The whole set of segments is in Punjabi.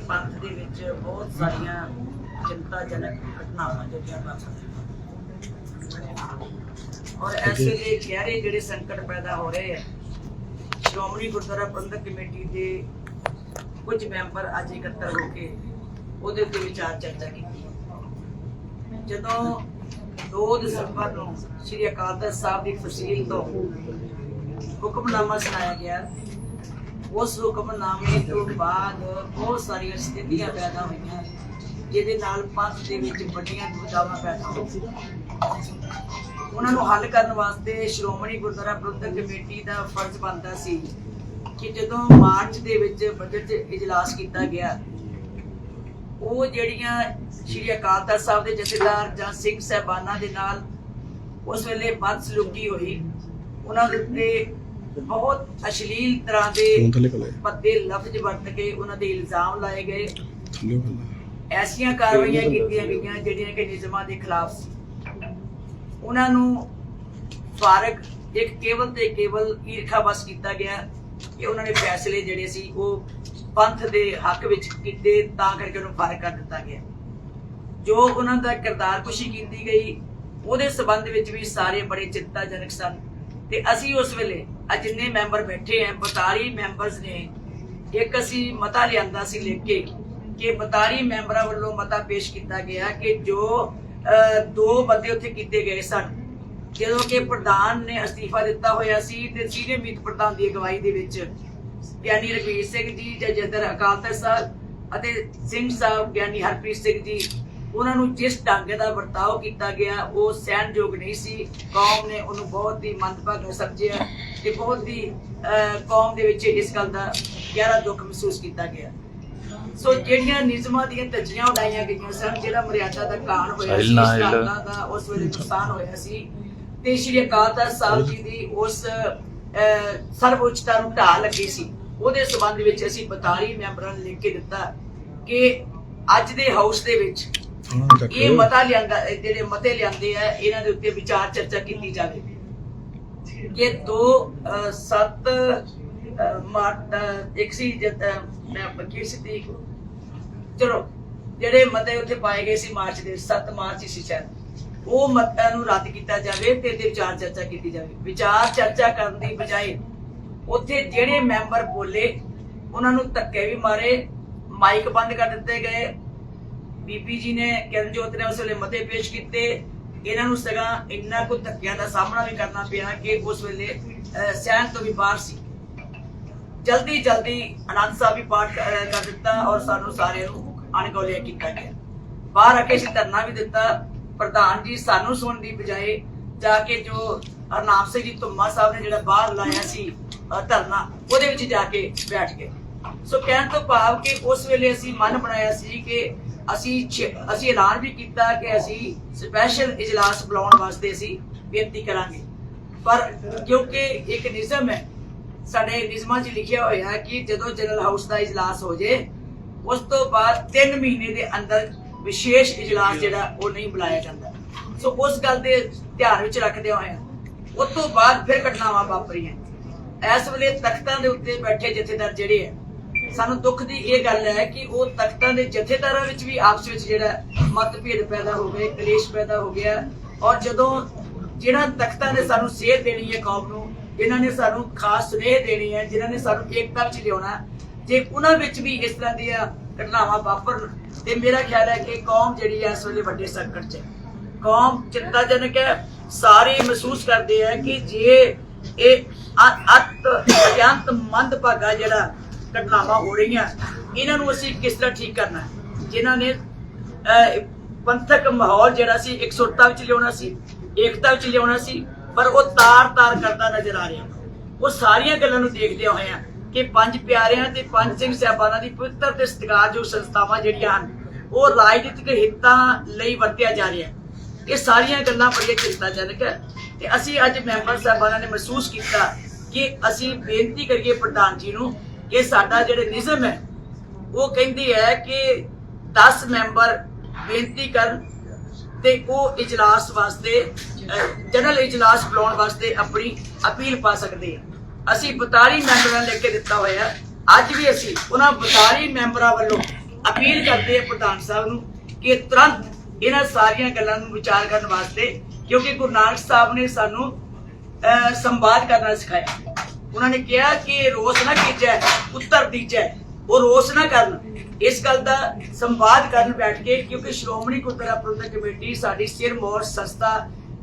ਪੰਥ ਦੇ ਵਿੱਚ ਬਹੁਤ ਸਾਰੀਆਂ ਚਿੰਤਾਜਨਕ ਘਟਨਾਵਾਂ ਜਿਹੜੀਆਂ ਵਾਪਰੀਆਂ ਔਰ ਐਸੇ ਦੇ ਗਹਿਰੇ ਜਿਹੜੇ ਸੰਕਟ ਪੈਦਾ ਹੋ ਰਹੇ ਆ ਸ਼੍ਰੋਮਣੀ ਗੁਰਦੁਆਰਾ ਪ੍ਰਬੰਧਕ ਕਮੇਟੀ ਦੇ ਕੁਝ ਮੈਂਬਰ ਅੱਜ ਇਕੱਤਰ ਹੋ ਕੇ ਉਹਦੇ ਉੱਤੇ ਵਿਚਾਰ ਚਰਚਾ ਕੀਤੀ। ਜਦੋਂ 2 ਦਸੰਬਰ ਨੂੰ ਸ੍ਰੀ ਅਕਾਲ ਤਖਤ ਸਾਹਿਬ ਦੀ ਤਹਿਸੀਲ ਤੋਂ ਹੁਕਮਨਾਮਾ ਸੁਣਾਇਆ ਗਿਆ ਉਸ ਹੁਕਮਨਾਮੇ ਤੋਂ ਬਾਅਦ ਬਹੁਤ ਸਾਰੀਆਂ ਸਥਿਤੀਆਂ ਪੈਦਾ ਹੋਈਆਂ ਜਿਹਦੇ ਨਾਲ ਪੰਥ ਦੇ ਵਿੱਚ ਵੱਡੀਆਂ ਦੁਵਿਧਾਵਾਂ ਪੈਦਾ ਹੋਈਆਂ ਉਹਨਾਂ ਨੂੰ ਹੱਲ ਕਰਨ ਵਾਸਤੇ ਸ਼੍ਰੋਮਣੀ ਗੁਰਦੁਆਰਾ ਪ੍ਰਬੰਧਕ ਕਮੇਟੀ ਦਾ ਫਰਜ਼ ਬਣਦਾ ਸੀ ਕਿ ਜਦੋਂ ਮਾਰਚ ਦੇ ਵਿੱਚ ਬਜਟ ਇਜਲਾਸ ਕੀਤਾ ਗਿਆ, ਉਹ ਜਿਹੜੀਆਂ ਸ਼੍ਰੀ ਅਕਾਲ ਤਖਤ ਸਾਹਿਬ ਦੇ ਜਥੇਦਾਰ ਜਾਂ ਸਿੰਘ ਸਹਿਬਾਨਾਂ ਦੇ ਨਾਲ ਉਸ ਵੇਲੇ ਬਦਸਲੂਕੀ ਹੋਈ, ਉਹਨਾਂ ਦੇ ਬਹੁਤ ਅਸ਼ਲੀਲ ਤਰ੍ਹਾਂ ਦੇ ਪੱਦੇ ਲਫ਼ਜ਼ ਵਰਤ ਕੇ ਉਹਨਾਂ ਦੇ ਇਲਜ਼ਾਮ ਲਾਏ ਗਏ। ਐਸੀਆਂ ਕਾਰਵਾਈਆਂ ਕੀਤੀਆਂ ਗਈਆਂ ਜਿਹੜੀਆਂ ਕਿ ਨਿਯਮਾਂ ਦੇ ਖਿਲਾਫ ਸੀ। ਉਹਨਾਂ ਨੂੰ ਫਾਰਕ ਇੱਕ ਕੇਵਲ ਤੇ ਕੇਵਲ ਈਰਖਾ ਬਸ ਕੀਤਾ ਗਿਆ ਕਿ ਉਹਨਾਂ ਨੇ ਫੈਸਲੇ ਜਿਹੜੇ ਸੀ ਉਹ ਪੰਥ ਦੇ ਹੱਕ ਵਿੱਚ ਕੀਤੇ ਤਾਂ ਕਰਕੇ ਉਹਨੂੰ ਫਾਰਕ ਕਰ ਦਿੱਤਾ ਗਿਆ। ਜੋ ਉਹਨਾਂ ਦਾ ਕਿਰਦਾਰ ਕੁਸ਼ੀ ਕੀਤੀ ਗਈ ਉਹਦੇ ਸਬੰਧ ਵਿੱਚ ਵੀ ਸਾਰੇ ਬੜੇ ਚਿੰਤਾਜਨਕ ਸਨ। ਤੇ ਅਸੀਂ ਉਸ ਵੇਲੇ ਅੱਜ ਜਿੰਨੇ ਮੈਂਬਰ ਬੈਠੇ ਆਂ 42 ਮੈਂਬਰਸ ਨੇ। ਇੱਕ ਅਸੀਂ ਮਤਾ ਲਿਆਂਦਾ ਸੀ ਲਿਖ ਕੇ ਕਿ 42 ਮੈਂਬਰਾਂ ਵੱਲੋਂ ਮਤਾ ਪੇਸ਼ ਕੀਤਾ ਗਿਆ ਕਿ ਜੋ ਦੋ ਬੰਦੇ ਉੱਥੇ ਕੀਤੇ ਗਏ ਸਨ। ਜਦੋਂ ਕਿ ਪ੍ਰਧਾਨ ਨੇ ਅਸਤੀਫਾ ਦਿੱਤਾ ਹੋਇਆ ਸੀ ਤੇ ਸੀਨੀਅਰ ਮੀਤ ਪ੍ਰਧਾਨ ਦੀ ਅਗਵਾਈ ਦੇ ਵਿੱਚ ਗਿਆਨੀ ਰਘਵੀਰ ਸਿੰਘ ਜੀ ਜਜਦਰ ਅਕਾਲ ਤਖਤ ਸਾਹਿਬ ਅਤੇ ਸਿੰਘ ਸਾਹਿਬ ਗਿਆਨੀ ਹਰਪ੍ਰੀਤ ਸਿੰਘ ਜੀ ਉਹਨਾਂ ਨੂੰ ਜਿਸ ਢੰਗ ਦਾ ਵਰਤਾਓ ਕੀਤਾ ਗਿਆ ਉਹ ਸਹਿਣਯੋਗ ਨਹੀਂ ਸੀ। ਕੌਮ ਨੇ ਉਹਨੂੰ ਬਹੁਤ ਹੀ ਮੰਦਭਾਗਾ ਸਮਝਿਆ ਤੇ ਬਹੁਤ ਹੀ ਕੌਮ ਦੇ ਵਿੱਚ ਇਸ ਗੱਲ ਦਾ ਗਹਿਰਾ ਦੁੱਖ ਮਹਿਸੂਸ ਕੀਤਾ ਗਿਆ। ਸੋ ਜਿਹੜੀਆਂ ਨਿਯਮਾਂ ਦੀਆਂ ਧੱਜੀਆਂ ਉਡਾਈਆਂ ਗਈਆਂ ਸਨ ਜਿਹੜਾ ਮਰਿਆਦਾ ਦਾ ਕਾਣ ਹੋਇਆ ਸੀ। ਇਸਲਾਮਾਂ ਦਾ ਉਸ ਵੇਲੇ ਨੁਕਸਾਨ ਹੋਇਆ ਸੀ। ਤੇ ਸ਼੍ਰੀ ਅਕਾਲ ਤਖਤ ਸਾਹਿਬ ਜੀ ਦੀ ਉਸ ਸਰਵਉੱਚਤਾ ਨੂੰ ਢਾਹ ਲੱਗੀ ਸੀ। ਉਹਦੇ ਸਬੰਧ ਵਿੱਚ ਅਸੀਂ 42 ਮੈਂਬਰਾਂ ਨੂੰ ਲਿਖ ਕੇ ਦਿੱਤਾ ਕਿ ਅੱਜ ਦੇ ਹਾਊਸ ਦੇ ਵਿੱਚ ਇਹ ਮਤਾ ਲਿਆਂਦਾ, ਇਹ ਜਿਹੜੇ ਮਤੇ ਲਿਆਂਦੇ ਆ, ਇਹਨਾਂ ਦੇ ਉੱਤੇ ਵਿਚਾਰ ਚਰਚਾ ਕੀਤੀ ਜਾਵੇ। ਕਿ 2 7 ਮਾਰਚ ਇੱਕ ਮੈਂ ਵਕੀਲ ਸੀ ਚਲੋ, ਜਿਹੜੇ ਮਤੇ ਉੱਥੇ ਪਾਏ ਗਏ ਸੀ ਮਾਰਚ ਦੇ 7 ਮਾਰਚ ਸੀ ਸ਼ਾਇਦ। ਉਹ ਮਤਾਂ ਨੂੰ ਰੱਦ ਕੀਤਾ ਜਾਵੇ ਤੇ ਇਹਦੇ ਵਿਚਾਰ ਚਰਚਾ ਕੀਤੀ ਜਾਵੇ। ਵਿਚਾਰ ਚਰਚਾ ਕਰਨ ਦੀ ਬਜਾਏ ਉੱਥੇ ਜਿਹੜੇ ਮੈਂਬਰ ਬੋਲੇ, ਉਹਨਾਂ ਨੂੰ ਧੱਕੇ ਵੀ ਮਾਰੇ, ਮਾਈਕ ਬੰਦ ਕਰ ਦਿੱਤੇ ਗਏ ਬੀਬੀ ਜੀ ਨੇ ਕਿਰਨਜੋਤ ਨੇ ਉਸ ਵੇਲੇ ਮਤੇ ਪੇਸ਼ ਕੀਤੇ। ਇਹਨਾਂ ਨੂੰ ਸਗਾ ਇੰਨਾ ਕੁ ਧੱਕਿਆਂ ਦਾ ਸਾਹਮਣਾ ਵੀ ਕਰਨਾ ਪਿਆ ਕਿ ਉਸ ਵੇਲੇ ਸਹਿਣ ਤੋਂ ਵੀ ਬਾਹਰ ਸੀ। ਜਲਦੀ ਜਲਦੀ ਆਨੰਦ ਸਾਹਿਬ ਵੀ ਪਾਠ ਕਰ ਦਿੱਤਾ ਔਰ ਸਾਨੂੰ ਸਾਰਿਆਂ ਨੂੰ ਅਣਗੌਲਿਆ ਕੀਤਾ ਗਿਆ। ਬਾਹਰ ਆ ਕੇ ਧਰਨਾ ਵੀ ਦਿੱਤਾ। ਪ੍ਰਧਾਨ ਜੀ ਸਾਨੂੰ ਸੁਣਨ ਦੀ ਬਜਾਏ ਜਾ ਕੇ ਜੋ ਹਰਨਾਮ ਸਿੰਘ ਜੀ ਧੁੰਮਾ ਸਾਹਿਬ ਨੇ ਜਿਹੜਾ ਬਾਹਰ ਲਾਇਆ ਸੀ ਧਰਨਾ, ਉਹਦੇ ਵਿੱਚ ਜਾ ਕੇ ਬੈਠ ਗਏ। ਸੋ ਕਹਿਣ ਤੋਂ ਭਾਵ ਕਿ ਉਸ ਵੇਲੇ ਅਸੀਂ ਮਨ ਬਣਾਇਆ ਸੀ ਕਿ ਅਸੀਂ ਅਸੀਂ ਐਲਾਨ ਵੀ ਕੀਤਾ ਕਿ ਅਸੀਂ ਸਪੈਸ਼ਲ ਇਜਲਾਸ ਬੁਲਾਉਣ ਵਾਸਤੇ ਅਸੀਂ ਬੇਨਤੀ ਕਰਾਂਗੇ। ਪਰ ਕਿਉਂਕਿ ਇੱਕ ਨਿਯਮ ਹੈ, ਸਾਡੇ ਨਿਯਮਾਂ 'ਚ ਲਿਖਿਆ ਹੋਇਆ ਹੈ ਕਿ ਜਦੋਂ ਜਨਰਲ ਹਾਊਸ ਦਾ ਇਜਲਾਸ ਹੋ ਜੇ, ਉਸ ਤੋਂ ਬਾਅਦ 3 ਮਹੀਨੇ ਦੇ ਅੰਦਰ ਵਿਸ਼ੇਸ਼ ਇਜਲਾਸ ਜਿਹੜਾ ਉਹ ਨਹੀਂ ਬੁਲਾਇਆ ਜਾਂਦਾ। ਸੋ ਉਸ ਗੱਲ ਦੇ ਧਿਆਨ ਵਿੱਚ ਰੱਖਦੇ ਹੋਏ ਉਸ ਤੋਂ ਬਾਅਦ ਫਿਰ ਘਟਨਾਵਾਂ ਵਾਪਰੀਆਂ। ਇਸ ਵੇਲੇ ਤਖਤਾਂ ਦੇ ਉੱਤੇ ਬੈਠੇ ਜਥੇਦਾਰ ਜਿਹੜੇ ਆ ਸਾਨੂੰ ਦੁੱਖ ਦੀ ਇਹ ਗੱਲ ਹੈ ਕਿ ਉਹ ਤਖਤਾਂ ਦੇ ਜਥੇਦਾਰਾਂ ਵਿੱਚ ਵੀ ਆਪਸ ਵਿੱਚ ਜਿਹੜਾ ਮਤਭੇਦ ਪੈਦਾ ਹੋ ਗਏ, ਕਲੇਸ਼ ਪੈਦਾ ਹੋ ਗਿਆ ਔਰ ਜਦੋਂ ਜਿਹੜਾ ਤਖਤਾਂ ਨੇ ਸਾਨੂੰ ਸੇਧ ਦੇਣੀ ਹੈ ਕੌਮ ਨੂੰ, ਜਿਨ੍ਹਾਂ ਨੇ ਸਾਨੂੰ ਖਾਸ ਸੁਨੇਹ ਦੇਣੀ ਹੈ, ਜਿਨ੍ਹਾਂ ਨੇ ਸਾਨੂੰ ਏਕਤਾ ਵਿੱਚ ਲਿਆਉਣਾ ਜੇ ਉਹਨਾਂ ਵਿੱਚ ਵੀ ਇਸ ਤਰ੍ਹਾਂ ਦੀਆਂ ਘਟਨਾਵਾਂ ਵਾਪਰਨ, ਤੇ ਮੇਰਾ ਖਿਆਲ ਹੈ ਕਿ ਕੌਮ ਜਿਹੜੀ ਹੈ ਇਸ ਵੇਲੇ ਵੱਡੇ ਸੰਕਟ 'ਚ ਹੈ। ਕੌਮ ਚਿੰਤਾਜਨਕ ਹੈ, ਸਾਰੇ ਮਹਿਸੂਸ ਕਰਦੇ ਆ ਕਿ ਜੇ ਇਹ ਅਤ ਅਜੰਤ ਮੰਦਭਾਗਾ ਜਿਹੜਾ ਘਟਨਾਵਾਂ ਹੋ ਰਹੀਆਂ, ਇਹਨਾਂ ਨੂੰ ਅਸੀਂ ਕਿਸ ਤਰ੍ਹਾਂ ਠੀਕ ਕਰਨਾ? ਜਿਨ੍ਹਾਂ ਨੇ ਪੰਥਕ ਮਾਹੌਲ ਜਿਹੜਾ ਸੀ, ਇੱਕ ਵਿੱਚ ਲਿਆਉਣਾ ਸੀ, ਏਕਤਾ ਵਿੱਚ ਲਿਆਉਣਾ ਸੀ, ਪਰ ਉਹ ਤਾਰ-ਤਾਰ ਕਰਦਾ ਨਜ਼ਰ ਆ ਰਿਹਾ। ਉਹ ਸਾਰੀਆਂ ਗੱਲਾਂ ਨੂੰ ਦੇਖਦੇ ਹੋਏ ਆ ਕਿ ਪੰਜ ਪਿਆਰਿਆਂ ਤੇ ਪੰਜ ਸਿੰਘ ਸਾਹਿਬਾਨਾਂ ਦੀ ਪਵਿੱਤਰ ਤੇ ਸਤਿਕਾਰਯੋਗ ਸੰਸਥਾਵਾਂ ਜਿਹੜੀਆਂ ਹਨ, ਉਹ ਰਾਜਨੀਤਿਕ ਹਿੱਤਾਂ ਲਈ ਵਰਤਿਆ ਜਾ ਰਿਹਾ। ਇਹ ਸਾਰੀਆਂ ਗੱਲਾਂ ਬੜੀਆਂ ਚਿੰਤਾਜਨਕ ਹੈ ਤੇ ਅਸੀਂ ਅੱਜ ਮੈਂਬਰ ਸਾਹਿਬਾਨਾਂ ਨੇ ਮਹਿਸੂਸ ਕੀਤਾ ਕਿ ਅਸੀਂ ਬੇਨਤੀ ਕਰੀਏ ਪ੍ਰਧਾਨ ਜੀ ਨੂੰ ਕਿ ਸਾਡਾ ਜਿਹੜੇ ਨਿਯਮ ਹੈ ਉਹ ਕਹਿੰਦੀ ਹੈ ਕਿ 10 ਮੈਂਬਰ ਬੇਨਤੀ ਕਰਨ ਤੇ ਉਹ ਇਜਲਾਸ ਵਾਸਤੇ ਜਨਰਲ ਇਜਲਾਸ ਬੁਲਾਉਣ ਵਾਸਤੇ ਆਪਣੀ ਅਪੀਲ ਪਾ ਸਕਦੇ ਆ। ਅਸੀਂ 42 ਮੈਂਬਰਾਂ ਲੈ ਕੇ ਦਿੱਤਾ ਹੋਇਆ ਅੱਜ ਵੀ ਅਸੀਂ ਉਹਨਾਂ 42 ਮੈਂਬਰਾਂ ਵੱਲੋਂ ਅਪੀਲ ਕਰਦੇ ਆ ਪ੍ਰਧਾਨ ਸਾਹਿਬ ਨੂੰ ਕਿ ਤੁਰੰਤ ਇਹਨਾਂ ਸਾਰੀਆਂ ਗੱਲਾਂ ਨੂੰ ਵਿਚਾਰ ਕਰਨ ਵਾਸਤੇ ਕਿਉਂਕਿ ਗੁਰੂ ਨਾਨਕ ਸਾਹਿਬ ਨੇ ਸਾਨੂੰ ਅਹ, ਸੰਵਾਦ ਕਰਨਾ ਸਿਖਾਇਆ। ਉਹਨਾਂ ਨੇ ਕਿਹਾ ਕਿ ਰੋਸ ਨਾ ਕੀਜੈ ਉੱਤਰ ਦੀਜੈ। ਉਹ ਰੋਸ ਨਾ ਕਰਨ। ਇਸ ਗੱਲ ਦਾ ਸੰਵਾਦ ਕਰਨ ਬੈਠ ਕੇ, ਕਿਉਂਕਿ ਸ਼੍ਰੋਮਣੀ ਗੁਰਦੁਆਰਾ ਪ੍ਰਬੰਧਕ ਕਮੇਟੀ ਸਾਡੀ ਸਿਰ ਮੋਰ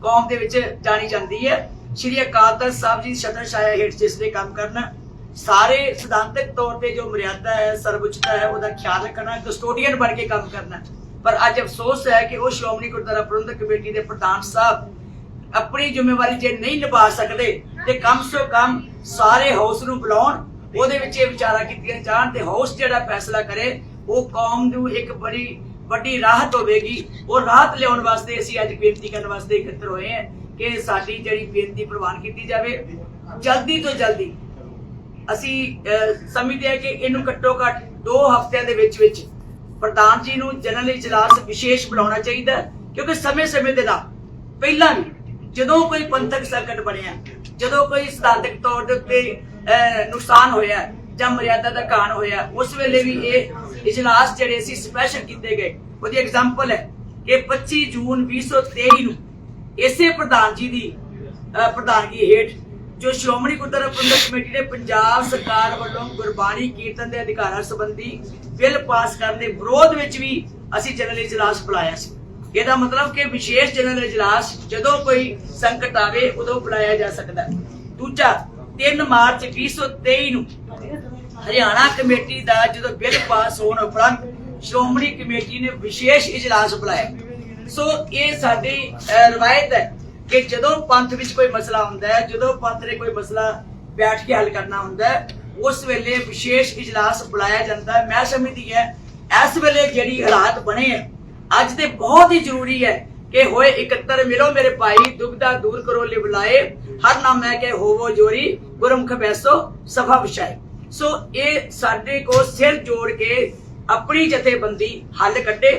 ਕੌਮ ਦੇ ਵਿੱਚ ਜਾਣੀ ਜਾਂਦੀ ਹੈ। ਸ਼੍ਰੀ ਅਕਾਲ ਤਖਤ ਸਾਹਿਬ ਜੀ ਛਤਰ ਛਾਇਆ ਹੇਠ ਜਿਸ ਨੇ ਕੰਮ ਕਰਨਾ, ਸਾਰੇ ਸਿਧਾਂਤਕ ਤੌਰ ਤੇ ਜੋ ਮਰਿਆਦਾ ਹੈ, ਸਰਵਉੱਚਤਾ ਹੈ, ਉਹਦਾ ਖਿਆਲ ਰੱਖਣਾ, ਕਸਟੋਡੀਅਨ ਬਣ ਕੇ ਕੰਮ ਕਰਨਾ। ਪਰ ਅੱਜ ਅਫਸੋਸ ਹੈ ਕਿ ਉਹ ਸ਼੍ਰੋਮਣੀ ਗੁਰਦੁਆਰਾ ਪ੍ਰਬੰਧਕ ਕਮੇਟੀ ਦੇ ਪ੍ਰਧਾਨ ਸਾਹਿਬ ਆਪਣੀ ਜ਼ਿੰਮੇਵਾਰੀ ਜੇ ਨਹੀਂ ਨਿਭਾ ਸਕਦੇ ਤੇ ਕਮ ਸੋ ਕਮ ਸਾਰੇ ਹਾਊਸ ਨੂੰ ਬੁਲਾਉਣ, ਉਹਦੇ ਵਿੱਚ ਇਹ ਵਿਚਾਰਾ ਕੀਤੀਆਂ ਜਾਣ ਤੇ ਹਾਊਸ ਜਿਹੜਾ ਫੈਸਲਾ ਕਰੇ, ਉਹ ਕੌਮ ਨੂੰ ਇੱਕ ਬੜੀ, ਵੱਡੀ ਰਾਹਤ ਹੋਵੇਗੀ। ਉਹ ਰਾਹਤ ਲਿਆਉਣ ਵਾਸਤੇ ਅਸੀਂ ਅੱਜ ਬੇਨਤੀ ਕਰਨ ਵਾਸਤੇ ਇਕੱਤਰ ਹੋਏ ਹਾਂ ਕਿ ਸਾਡੀ ਜਿਹੜੀ ਬੇਨਤੀ ਪ੍ਰਵਾਨ ਕੀਤੀ ਜਾਵੇ। ਜਲਦੀ ਤੋਂ ਜਲਦੀ। ਅਸੀਂ ਸਮਝਦੇ ਹਾਂ ਕਿ ਇਹਨੂੰ ਘੱਟੋ ਘੱਟ 2 ਹਫ਼ਤਿਆਂ ਦੇ ਵਿੱਚ ਵਿੱਚ ਪ੍ਰਧਾਨ ਜੀ ਨੂੰ ਜਨਰਲ ਇਜਲਾਸ ਵਿਸ਼ੇਸ਼ ਬੁਲਾਉਣਾ ਚਾਹੀਦਾ, ਕਿਉਂਕਿ ਸਮੇਂ-ਸਮੇਂ ਦੇ ਨਾਲ, ਪਹਿਲਾਂ ਵੀ ਜਦੋਂ ਕੋਈ ਪੰਥਕ ਸੰਕਟ ਬਣਿਆ, ਜਦੋਂ ਕੋਈ ਸਿਧਾਂਤਕ ਤੌਰ ਦੇ ਉੱਤੇ ਨੁਕਸਾਨ ਹੋਇਆ, ਜਾਂ ਮਰਿਆਦਾ ਦਾ ਕਾਣ ਹੋਇਆ, ਉਸ ਵੇਲੇ ਵੀ ਇਹ ਇਜਲਾਸ ਜਿਹੜੇ ਸੀ ਸਪੈਸ਼ਲ ਕੀਤੇ ਗਏ। ਉਹਦੀ ਐਗਜ਼ਾਮਪਲ ਹੈ ਕਿ 25 ਜੂਨ 2023 ਨੂੰ ਇਸੇ ਪ੍ਰਧਾਨ ਜੀ ਦੀ ਪ੍ਰਧਾਨਗੀ ਹੇਠ, ਜੋ ਸ਼੍ਰੋਮਣੀ ਗੁਰਦੁਆਰਾ ਪ੍ਰਬੰਧਕ ਕਮੇਟੀ ਨੇ ਪੰਜਾਬ ਸਰਕਾਰ ਵੱਲੋਂ ਗੁਰਬਾਣੀ ਕੀਰਤਨ ਦੇ ਅਧਿਕਾਰਾਂ ਸੰਬੰਧੀ ਬਿੱਲ ਪਾਸ ਕਰਨ ਦੇ ਵਿਰੋਧ ਵਿੱਚ ਵੀ ਅਸੀਂ ਜਨਰਲ ਇਜਲਾਸ ਬੁਲਾਇਆ ਸੀ। ਇਹਦਾ ਮਤਲਬ ਕਿ ਵਿਸ਼ੇਸ਼ ਜਨਰਲ ਇਜਲਾਸ ਜਦੋਂ ਕੋਈ ਸੰਕਟ ਆਵੇ, ਉਦੋਂ ਬੁਲਾਇਆ ਜਾ ਸਕਦਾ ਹੈ। ਦੂਜਾ 3 ਮਾਰਚ 2023 ਨੂੰ ਹਰਿਆਣਾ ਕਮੇਟੀ ਦਾ ਜਦੋਂ ਬਿੱਲ ਪਾਸ ਹੋਣ ਉਪਰੰਤ ਸ਼੍ਰੋਮਣੀ ਕਮੇਟੀ ਨੇ ਵਿਸ਼ੇਸ਼ ਇਜਲਾਸ ਬੁਲਾਇਆ। ਸੋ ਇਹ ਸਾਡੀ ਰਵਾਇਤ ਹੈ ਕਿ ਜਦੋਂ ਪੰਥ ਵਿੱਚ ਕੋਈ ਮਸਲਾ ਹੁੰਦਾ ਹੈ, ਜਦੋਂ ਪੰਥ ਨੇ ਕੋਈ ਮਸਲਾ ਬੈਠ ਕੇ ਹੱਲ ਕਰਨਾ ਹੁੰਦਾ ਹੈ, ਉਸ ਵੇਲੇ ਵਿਸ਼ੇਸ਼ ਇਜਲਾਸ ਬੁਲਾਇਆ ਜਾਂਦਾ ਹੈ। ਮੈਂ ਸਮਝਦੀ ਹੈ, ਇਸ ਵੇਲੇ ਜਿਹੜੀ ਹਾਲਾਤ ਬਣੇ ਹੈ ਅੱਜ ਤੇ ਬਹੁਤ ਹੀ ਜ਼ਰੂਰੀ ਹੈ ਕਿ ਹੋਏ ਇਕੱਤਰ ਮਿਲੋ, ਮੇਰੇ ਭਾਈ ਦੁਬਦਾ ਦੂਰ ਕਰੋ ਲਿਵਲਾਏ ਹਰ ਨਾਮ ਹੈ ਕਿ ਹੋਵੋ ਜੋਰੀ, ਗੁਰਮੁਖ ਬੈਸੋ ਸਫਾ ਵਿਛਾਏ। ਸੋ ਇਹ ਸਾਡੇ ਕੋ ਸਿਰ ਜੋੜ ਕੇ ਆਪਣੀ ਜਥੇਬੰਦੀ ਹੱਲ ਕੱਢੇ।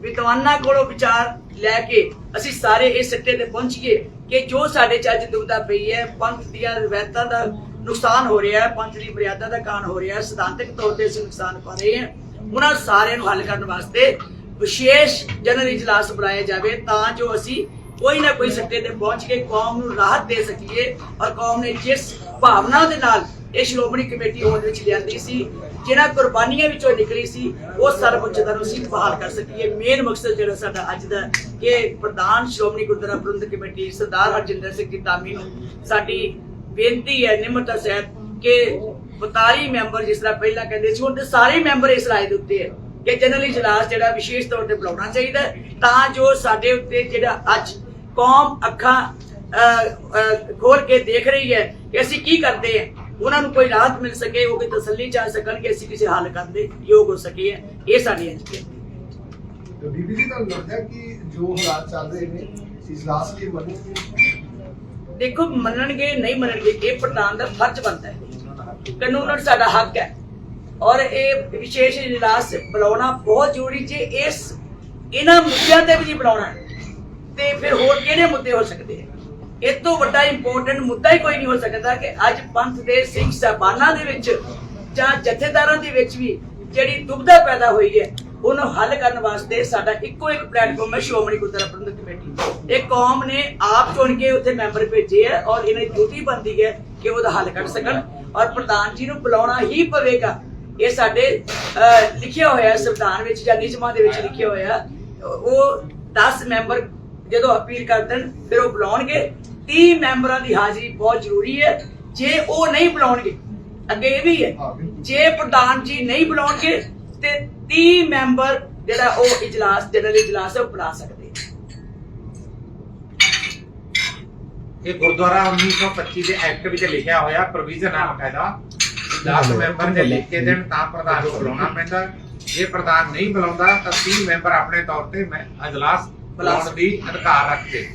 ਵਿਦਵਾਨਾਂ ਕੋਲੋਂ ਵਿਚਾਰ ਲੈ ਕੇ ਅਸੀਂ ਸਾਰੇ ਇਸ ਸਿੱਟੇ ਤੇ ਪਹੁੰਚੀਏ ਕਿ ਜੋ ਸਾਡੇ ਚ ਅੱਜ ਦੁਬਦਾ ਪਈ ਹੈ, ਪੰਥ ਦੀਆਂ ਰਵਾਇਤਾਂ ਦਾ ਨੁਕਸਾਨ ਹੋ ਰਿਹਾ ਹੈ, ਪੰਥ ਦੀ ਮਰਿਆਦਾ ਦਾ ਕਾਣ ਹੋ ਰਿਹਾ ਹੈ, ਸਿਧਾਂਤਕ ਤੌਰ ਤੇ ਅਸੀਂ ਨੁਕਸਾਨ ਪਾ ਰਹੇ ਹਾਂ। ਉਹਨਾਂ ਸਾਰਿਆਂ ਨੂੰ ਹੱਲ ਕਰਨ ਵਾਸਤੇ ਵਿਸ਼ੇਸ਼ ਜਨਰਲ ਇਜਲਾਸ ਬੁਲਾਇਆ ਜਾਵੇ ਤਾਂ ਜੋ ਅਸੀਂ ਕੋਈ ਨਾ ਕੋਈ ਸੱਤੇ ਤੇ ਪਹੁੰਚ ਕੇ ਕੌਮ ਨੂੰ ਰਾਹਤ ਦੇ ਸਕੀਏ ਔਰ ਕੌਮ ਨੇ ਜਿਸ ਭਾਵਨਾ ਦੇ ਨਾਲ ਇਹ ਸ਼੍ਰੋਮਣੀ ਕਮੇਟੀ ਹੋਂਦ ਵਿੱਚ ਲਿਆਂਦੀ ਸੀ, ਜਿਨ੍ਹਾਂ ਕੁਰਬਾਨੀਆਂ ਵਿੱਚੋਂ ਨਿਕਲੀ ਸੀ, ਉਹ ਸਰਵਉੱਚਤਾ ਨੂੰ ਅਸੀਂ ਬਹਾਲ ਕਰ ਸਕੀਏ। ਮੇਨ ਮਕਸਦ ਜਿਹੜਾ ਸਾਡਾ ਅੱਜ ਦਾ ਕਿ ਪ੍ਰਧਾਨ ਸ਼੍ਰੋਮਣੀ ਗੁਰਦੁਆਰਾ ਪ੍ਰਬੰਧਕ ਕਮੇਟੀ ਸਰਦਾਰ ਹਰਜਿੰਦਰ ਸਿੰਘ ਜੀ ਧਾਮੀ ਨੂੰ ਸਾਡੀ ਬੇਨਤੀ ਹੈ, ਨਿਮਰਤਾ ਸਾਹਿਬ ਕਿ 42 ਮੈਂਬਰ ਜਿਸ ਤਰ੍ਹਾਂ ਪਹਿਲਾਂ ਕਹਿੰਦੇ ਸੀ, ਹੁਣ ਸਾਰੇ ਮੈਂਬਰ ਇਸ ਰਾਏ ਦੇ ਉੱਤੇ ਹੈ। ਕਿ ਜਨਰਲ ਇਜਲਾਸ ਜਿਹੜਾ ਵਿਸ਼ੇਸ਼ ਤੌਰ ਤੇ ਬੁਲਾਉਣਾ ਚਾਹੀਦਾ ਤਾਂ ਜੋ ਸਾਡੇ ਉੱਤੇ ਜਿਹੜਾ ਅੱਜ ਕੌਮ ਅੱਖਾਂ ਖੋਲ ਕੇ ਦੇਖ ਰਹੀ ਹੈ ਕਿ ਅਸੀਂ ਕੀ ਕਰਦੇ ਹਾਂ। ਉਹਨਾਂ ਨੂੰ ਕੋਈ ਰਾਹਤ ਮਿਲ ਸਕੇ ਉਹ ਕੋਈ ਤਸੱਲੀ ਚਾ ਸਕਣ ਕਿ ਅਸੀਂ ਕਿਸੇ ਹੱਲ ਕਰਨ ਦੇ ਯੋਗ ਹੋ ਸਕੀਏ। ਇਹ ਸਾਡੀ ਅੱਜ ਦੀ ਤੇ ਬੀਬੀ ਜੀ ਤੁਹਾਨੂੰ ਲੱਗਦਾ ਹੈ ਕਿ ਜੋ ਹਾਲਾਤ ਚੱਲ ਰਹੇ ਨੇ ਇਜਲਾਸ ਦੇਖੋ ਮੰਨਣਗੇ ਨਹੀਂ ਮੰਨਣਗੇ ਇਹ ਪ੍ਰਧਾਨ ਦਾ ਫਰਜ਼ ਬਣਦਾ ਹੈ। ਕਾਨੂੰਨ ਸਾਡਾ ਹੱਕ ਹੈ। ਔਰ ਇਹ ਵਿਸ਼ੇਸ਼ ਇਜਲਾਸ ਬੁਲਾਉਣਾ ਬਹੁਤ ਜ਼ਰੂਰੀ ਜੇ ਇਸ ਇਹਨਾਂ ਮੁੱਦਿਆਂ ਤੇ ਵੀ ਨਹੀਂ ਬੁਲਾਉਣਾ, ਤੇ ਫਿਰ ਹੋਰ ਕਿਹੜੇ ਮੁੱਦੇ ਹੋ ਸਕਦੇ ਆ? ਇਹ ਤੋਂ ਵੱਡਾ ਇੰਪੋਰਟੈਂਟ ਮੁੱਦਾ ਹੀ ਕੋਈ ਨਹੀਂ ਹੋ ਸਕਦਾ ਕਿ ਅੱਜ ਪੰਥ ਦੇ ਸਿੰਘ ਸਾਹਿਬਾਨਾਂ ਦੇ ਵਿੱਚ ਜਾਂ ਜਥੇਦਾਰਾਂ ਦੇ ਵਿੱਚ ਵੀ ਜਿਹੜੀ ਦੁਬਦਾ ਪੈਦਾ ਹੋਈ ਹੈ, ਉਹਨੂੰ ਹੱਲ ਕਰਨ ਵਾਸਤੇ ਸਾਡਾ ਇੱਕੋ ਇੱਕ ਪਲੇਟਫਾਰਮ ਹੈ ਸ਼੍ਰੋਮਣੀ ਗੁਰਦੁਆਰਾ ਪ੍ਰਬੰਧਕ ਕਮੇਟੀ। ਇਹ ਕੌਮ ਨੇ ਆਪ ਚੁਣ ਕੇ ਉੱਥੇ ਮੈਂਬਰ ਭੇਜੇ ਹੈ ਔਰ ਇਹਨਾਂ ਦੀ ਡਿਊਟੀ ਬਣਦੀ ਹੈ ਕਿ ਉਹਦਾ ਹੱਲ ਕੱਢ ਸਕਣ ਔਰ ਪ੍ਰਧਾਨ ਜੀ ਨੂੰ ਬੁਲਾਉਣਾ ਹੀ ਪਵੇਗਾ ਇਹ ਸਾਡੇ ਲਿਖਿਆ ਹੋਇਆ ਸੰਵਿਧਾਨ ਵਿੱਚ ਜਾਂ ਨਿਯਮਾਂ ਦੇ ਵਿੱਚ ਲਿਖਿਆ ਹੋਇਆ ਉਹ 10 ਮੈਂਬਰ ਜਦੋਂ ਅਪੀਲ ਕਰਨ ਫਿਰ ਉਹ ਬੁਲਾਉਣਗੇ। 30 ਮੈਂਬਰਾਂ ਦੀ ਹਾਜ਼ਰੀ ਬਹੁਤ ਜ਼ਰੂਰੀ ਹੈ। ਜੇ ਉਹ ਨਹੀਂ ਬੁਲਾਉਣਗੇ ਅੱਗੇ ਇਹ ਵੀ ਹੈ ਜੇ ਪ੍ਰਧਾਨ ਜੀ ਨਹੀਂ ਬੁਲਾਉਣਗੇ ਤੇ 30 ਮੈਂਬਰ ਜਿਹੜਾ ਉਹ ਇਜਲਾਸ ਜਨਰਲ ਇਜਲਾਸ ਹੈ ਉਹ ਬੁਲਾ ਸਕਦੇ। ਇਹ ਗੁਰਦੁਆਰਾ 1925 ਦੇ ਐਕਟ ਵਿੱਚ ਲਿਖਿਆ ਹੋਇਆ ਪ੍ਰੋਵੀਜ਼ਨ ਹੈ ਬਕਾਇਦਾ। 10 ਮੈਂਬਰ ਜੇ ਲਿਖ ਕੇ ਦੇਣ ਤਾਂ ਪ੍ਰਧਾਨ ਨੂੰ ਬੁਲਾਉਣਾ ਪੈਂਦਾ। ਜੇ ਪ੍ਰਧਾਨ ਨਹੀਂ ਬੁਲਾਉਂਦਾ ਤਾਂ 30 ਮੈਂਬਰ ਆਪਣੇ ਤੌਰ ਤੇ ਮੈਂ ਅਜਲਾਸ ਬੁਲਾਉਣ ਦੀ ਅਧਿਕਾਰ ਰੱਖਦੇ।